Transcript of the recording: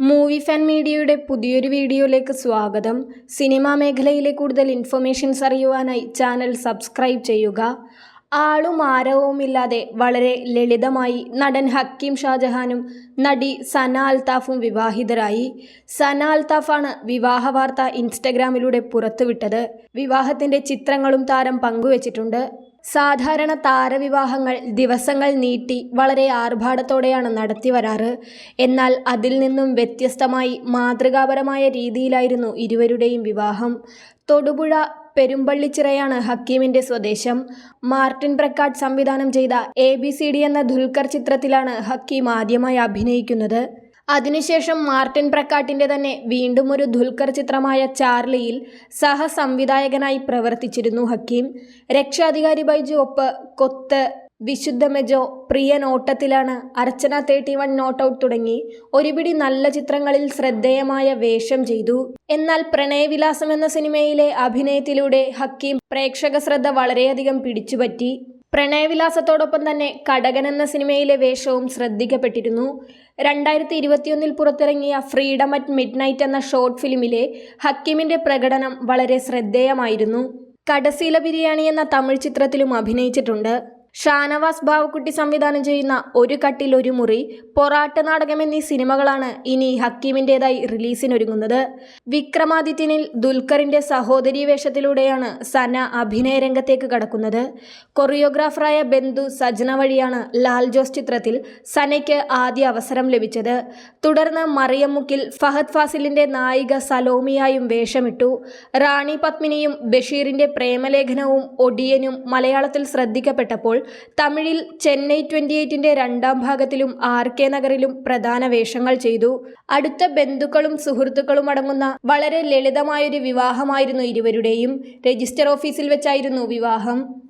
Movie fan മീഡിയയുടെ പുതിയൊരു വീഡിയോയിലേക്ക് സ്വാഗതം. സിനിമാ മേഖലയിലെ കൂടുതൽ ഇൻഫർമേഷൻസ് അറിയുവാനായി ചാനൽ സബ്സ്ക്രൈബ് ചെയ്യുക. ആളും ആരവുമില്ലാതെ വളരെ ലളിതമായി നടൻ ഹക്കീം ഷാജഹാനും നടി സന അൽത്താഫും വിവാഹിതരായി. സന അൽത്താഫാണ് വിവാഹ വാർത്ത ഇൻസ്റ്റഗ്രാമിലൂടെ പുറത്തുവിട്ടത്. വിവാഹത്തിന്റെ ചിത്രങ്ങളും താരം പങ്കുവച്ചിട്ടുണ്ട്. സാധാരണ താരവിവാഹങ്ങൾ ദിവസങ്ങൾ നീട്ടി വളരെ ആർഭാടത്തോടെയാണ് നടത്തി വരാറ്. എന്നാൽ അതിൽ നിന്നും വ്യത്യസ്തമായി മാതൃകാപരമായ രീതിയിലായിരുന്നു ഇരുവരുടെയും വിവാഹം. തൊടുപുഴ പെരുമ്പള്ളിച്ചിറയാണ് ഹക്കീമിന്റെ സ്വദേശം. മാർട്ടിൻ പ്രക്കാട്ട് സംവിധാനം ചെയ്ത എ ബി സി ഡി എന്ന ദുൽഖർ ചിത്രത്തിലാണ് ഹക്കീം ആദ്യമായി അഭിനയിക്കുന്നത്. അതിനുശേഷം മാർട്ടിൻ പ്രക്കാട്ടിന്റെ തന്നെ വീണ്ടും ഒരു ദുൽഖർ ചിത്രമായ ചാർലിയിൽ സഹസംവിധായകനായി പ്രവർത്തിച്ചിരുന്നു ഹക്കീം. രക്ഷാധികാരി ബൈജു ഒപ്പ് കൊത്ത് വിശുദ്ധ മെജോ പ്രിയ നോട്ടത്തിലാണ് Archana thirty one not out തുടങ്ങി ഒരുപിടി നല്ല ചിത്രങ്ങളിൽ ശ്രദ്ധേയമായ വേഷം ചെയ്തു. എന്നാൽ പ്രണയവിലാസം എന്ന സിനിമയിലെ അഭിനയത്തിലൂടെ ഹക്കീം പ്രേക്ഷക ശ്രദ്ധ വളരെയധികം പിടിച്ചുപറ്റി. പ്രണയവിലാസത്തോടൊപ്പം തന്നെ കടകൻ എന്ന സിനിമയിലെ വേഷവും ശ്രദ്ധിക്കപ്പെട്ടിരുന്നു. രണ്ടായിരത്തി ഇരുപത്തിയൊന്നിൽ പുറത്തിറങ്ങിയ ഫ്രീഡം അറ്റ് മിഡ്നൈറ്റ് എന്ന ഷോർട്ട് ഫിലിമിലെ ഹക്കിമിന്റെ പ്രകടനം വളരെ ശ്രദ്ധേയമായിരുന്നു. കടസീല ബിരിയാണി എന്ന തമിഴ് ചിത്രത്തിലും അഭിനയിച്ചിട്ടുണ്ട്. ഷാനവാസ് ബാവക്കുട്ടി സംവിധാനം ചെയ്യുന്ന ഒരു കട്ടിൽ ഒരു മുറി പൊറാട്ട് നാടകം എന്നീ സിനിമകളാണ് ഇനി ഹക്കീമിന്റെതായി റിലീസിനൊരുങ്ങുന്നത്. വിക്രമാദിത്യനിൽ ദുൽഖറിന്റെ സഹോദരി വേഷത്തിലൂടെയാണ് സന അഭിനയ രംഗത്തേക്ക് കടക്കുന്നത്. കൊറിയോഗ്രാഫറായ ബന്ധു സജ്ന വഴിയാണ് ലാൽ ജോസ് ചിത്രത്തിൽ സനയ്ക്ക് ആദ്യ അവസരം ലഭിച്ചത്. തുടർന്ന് മറിയമ്മുക്കിൽ ഫഹദ് ഫാസിലിന്റെ നായിക സലോമിയായും വേഷമിട്ടു. റാണി പത്മിനിയും ബഷീറിന്റെ പ്രേമലേഖനവും ഒടിയനും മലയാളത്തിൽ ശ്രദ്ധിക്കപ്പെട്ടപ്പോൾ തമിഴിൽ ചെന്നൈ ട്വന്റി എയ്റ്റിന്റെ രണ്ടാം ഭാഗത്തിലും ആർ കെ നഗറിലും പ്രധാന വേഷങ്ങൾ ചെയ്തു. അടുത്ത ബന്ധുക്കളും സുഹൃത്തുക്കളും അടങ്ങുന്ന വളരെ ലളിതമായൊരു വിവാഹമായിരുന്നു ഇരുവരുടെയും. രജിസ്റ്റർ ഓഫീസിൽ വെച്ചായിരുന്നു വിവാഹം.